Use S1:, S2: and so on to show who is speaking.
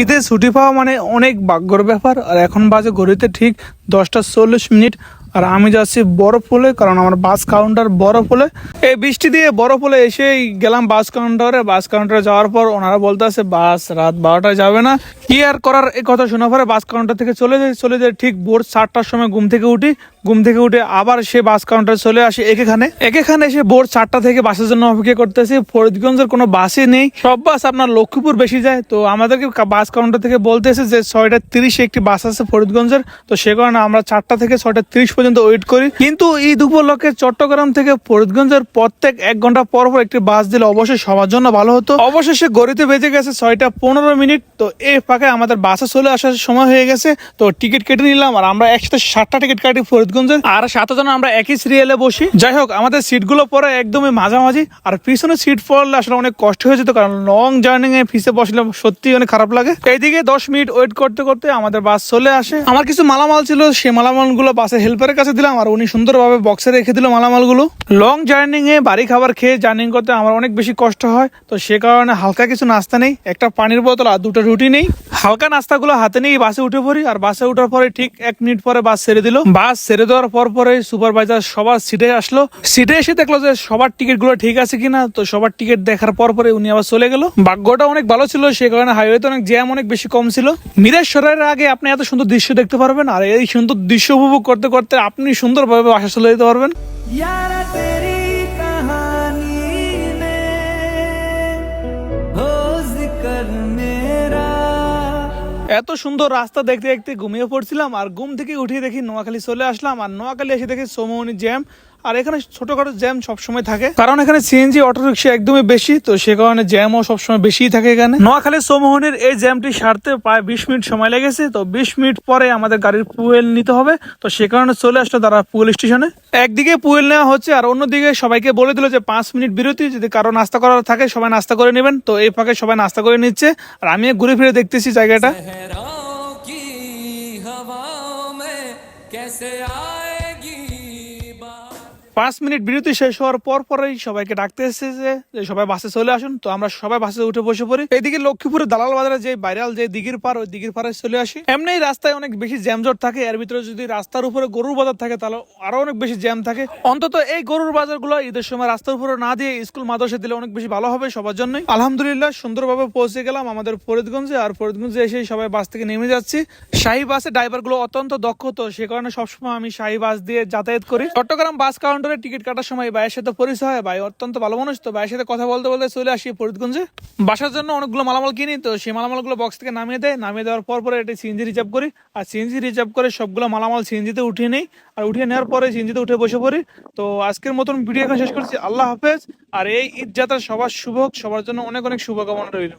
S1: ঈদে ছুটি পাওয়া মানে অনেক ভাগ্যর ব্যাপার। আর এখন বাজে ঘড়িতে ঠিক দশটা চল্লিশ মিনিট। আর আমি যাচ্ছি বরফ হলে, কারণ আমার বাস কাউন্টার বরফ হলে। এই বৃষ্টি দিয়ে বরফ হলে এসেই গেলাম বাস কাউন্টারে বাস কাউন্টারে যাওয়ার পর ওনারা বলতে আছে বাস রাত বারোটায় যাবে না। কি আর করার, এই কথা শোনা পরে বাস কাউন্টার থেকে চলে যাই চলে যাই ঠিক ভোর চারটার সময় ঘুম থেকে উঠি। ঘুম থেকে উঠে আবার সে বাস কাউন্টারে চলে আসে একেখানে। একেখানে এসে ভোর চারটা থেকে বাসের জন্য অপেক্ষা করতেছি। ফরিদগঞ্জের কোনো বাসই নেই। সব বাস আপনার লক্ষ্মীপুর বেশি যায়। তো আমাদেরকে বাস কাউন্টার থেকে বলতেছে যে ছয়টা তিরিশে একটি বাস আছে ফরিদগঞ্জের। তো সে কারণে আমরা চারটা থেকে ছয়টা তিরিশ পর্যন্ত ওয়েট করি। কিন্তু ঈদ উপলক্ষে চট্টগ্রাম থেকে ফরিদগঞ্জের প্রত্যেক এক ঘণ্টা পর পর একটি বাস দিলে অবশ্যই সবার জন্য ভালো হতো। অবশেষে গড়িতে বেজে গেছে ছয়টা পনেরো মিনিট। তো এই ফাঁকে আমাদের বাসে চলে আসার সময় হয়ে গেছে। তো টিকিট কেটে নিলাম আর আমরা একসাথে সাতটা টিকিট কাটি ফরিদগঞ্জের আর সাতজন আমরা একই সিরিয়ালে বসি। যাই হোক, আমাদের সিটগুলো পরে একদমই মাঝামাঝি। আর পিছনে সিট পড়লে আসলে অনেক কষ্ট হয়ে যেত কারণ লং জার্নি এ পিছে বসলে সত্যি অনেক খারাপ লাগে। এইদিকে দশ মিনিট ওয়েট করতে করতে আমাদের বাস চলে আসে। আমার কিছু মালামাল ছিল, সেই মালামালগুলো বাসের হেল্পারের কাছে দিলাম আর উনি সুন্দরভাবে বক্সে রেখে দিল মালামালগুলো লং জার্নি এ বাড়ি খাবার খেয়ে জার্নি করতে আমার অনেক বেশি কষ্ট হয়। তো সে কারণে হালকা কিছু নাস্তা নেই, একটা পানির বোতল আর দুটো রুটি নেই। হালকা নাস্তাগুলো হাতে নিয়ে বাসে উঠে পড়ি আর বাসে ওঠার পরে ঠিক এক মিনিট পরে বাস ছেড়ে দিল। বাস ছেড়ে দেওয়ার পর পরে সুপারভাইজার সবার সিটে আসলো। সিটে এসে দেখল যে সবার টিকিটগুলো ঠিক আছে কিনা, তো সবার টিকিট দেখার পর পরে উনি আবার চলে গেল। ভাগ্যটা অনেক ভালো ছিল, সে কারণে হাইওয়ে হাইওয়েতে অনেক জ্যাম অনেক বেশি কম ছিল। মিরেশ্বরের আগে আপনি এত সুন্দর দৃশ্য দেখতে পারবেন আর এই সুন্দর দৃশ্য উপভোগ করতে করতে আপনি সুন্দরভাবে বাসা চলে যেতে পারবেন। এত সুন্দর রাস্তা দেখতে দেখতে ঘুমিয়ে পড়ছিলাম আর ঘুম থেকে উঠিয়ে দেখি নোয়াখালী চলে আসলাম আর নোয়াখালী এসে দেখি সোমনি জ্যাম। আর এখানে ছোটখাটো জ্যাম সবসময় থাকে কারণ এখানে সিএনজি অটো রিক্সা একদমই বেশি তো সে কারণে জ্যামও সবসময় বেশিই থাকে এখানে নোয়াখালী সোমোহনের এই জ্যামটি সারতে প্রায় বিশ মিনিট সময় লেগেছে তো বিশ মিনিট পরে আমাদের গাড়ির পুয়েল নিতে হবে তো সে কারণে চলে আসলো তারা পুয়েল স্টেশনে একদিকে পুয়েল নেওয়া হচ্ছে আর অন্যদিকে সবাইকে বলে দিল যে পাঁচ মিনিট বিরতি যদি কারো নাস্তা করার থাকে সবাই নাস্তা করে নেবেন তো এই ফাঁকে সবাই নাস্তা করে নিচ্ছে আর আমি ঘুরে ফিরে দেখতেছি জায়গাটা
S2: सहराओं की हवाओं में कैसे आएगी बात
S1: পাঁচ মিনিট বিরতি শেষ হওয়ার পর পরেই সবাইকে ডাকতে এসেছে যে সবাই বাসে চলে আসুন। তো আমরা সবাই বাসে উঠে বসে পড়ি। এইদিকে লক্ষ্মীপুরে দালাল বাজারে যে ভাইরাল যে দিঘির পার, ওই দিঘির পারে চলে আসি। এমনি রাস্তায় অনেক বেশি জ্যামজট থাকে। এর ভিতরে যদি রাস্তার উপরে গরুর বাজার থাকে, তাহলে আরও অনেক বেশি জ্যাম থাকে। অন্তত এই গরুর বাজারগুলো ঈদের সময় রাস্তার উপরে না দিয়ে স্কুল, মাদ্রাসা দিলে অনেক বেশি ভালো হবে সবার জন্যই। আলহামদুলিল্লাহ, সুন্দরভাবে পৌঁছে গেলাম আমাদের ফরিদগঞ্জে। আর ফরিদগঞ্জে এসে সবাই বাস থেকে নেমে যাচ্ছি। শাহী বাসে ড্রাইভারগুলো অত্যন্ত দক্ষ, তো সে কারণে সবসময় আমি শাহী বাস দিয়ে যাতায়াত করি। চট্টগ্রাম বাস কাউন্টারে টিকিট কাটার সময় ভাইয়ের সাথে পরিচয় হয়। ভাই অত্যন্ত ভালো মানুষ তো, ভাইয়ের সাথে কথা বলতে বলতে চলে আসি ফরিদগঞ্জে। বাসার জন্য অনেকগুলো মালামাল কিনি, তো সেই মালামালগুলো বক্স থেকে নামিয়ে দেয়। নামিয়ে দেওয়ার পর পরে এটি সিএনজি রিজার্ভ করি। আর সিএনজি রিজার্ভ করে সবগুলো মালামাল সিএনজিতে উঠিয়ে নেই। আর উঠিয়ে নেওয়ার পরে সিএনজিতে উঠে বসে পড়ি। তো আজকের মতন ভিডিও এখন শেষ করছি। আল্লাহ হাফেজ। আর এই ঈদ যাত্রা সবার শুভ সবার জন্য অনেক অনেক শুভকামনা রইল।